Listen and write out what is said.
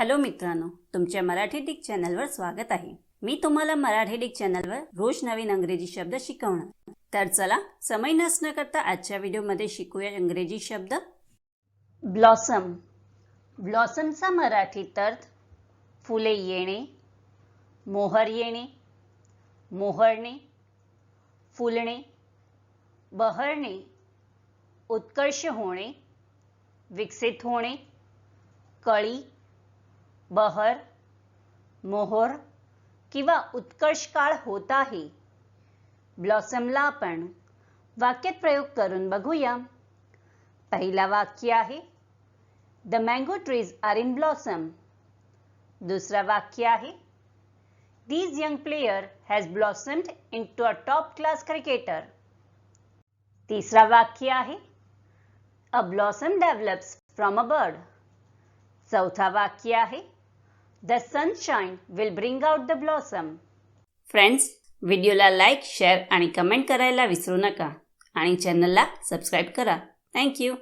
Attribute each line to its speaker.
Speaker 1: Hello मित्रांनो तुमच्या Marathi Dick चॅनलवर स्वागत आहे. मी तुम्हाला मराठी डिक चॅनलवर रोज नवीन अंग्रेजी शब्द शिकवणार. तर चला समय नसणं करता आजच्या व्हिडिओमध्ये शिकूया इंग्रजी शब्द. ब्लॉसम. ब्लॉसमचा मराठीत अर्थ फुले येणे मोहर येणे मोहरणे फुलणे बहरणे उत्कर्ष होणे विकसित होणे कळी बहर मोहर किंवा उत्कर्ष काळ होत आहे. ब्लॉसमला आपण वाक्यात प्रयोग करून बघूया. पहिला वाक्य आहे the mango trees are in blossom दुसरा वाक्य आहे these young player has blossomed into a top class cricketer तिसरा वाक्य आहे a blossom develops from a bird चौथा वाक्य आहे the sunshine will bring out the blossom friends व्हिडिओला लाईक शेअर आणि कमेंट करायला विसरू नका. आणि चॅनलला सबस्क्राईब करा. थँक्यू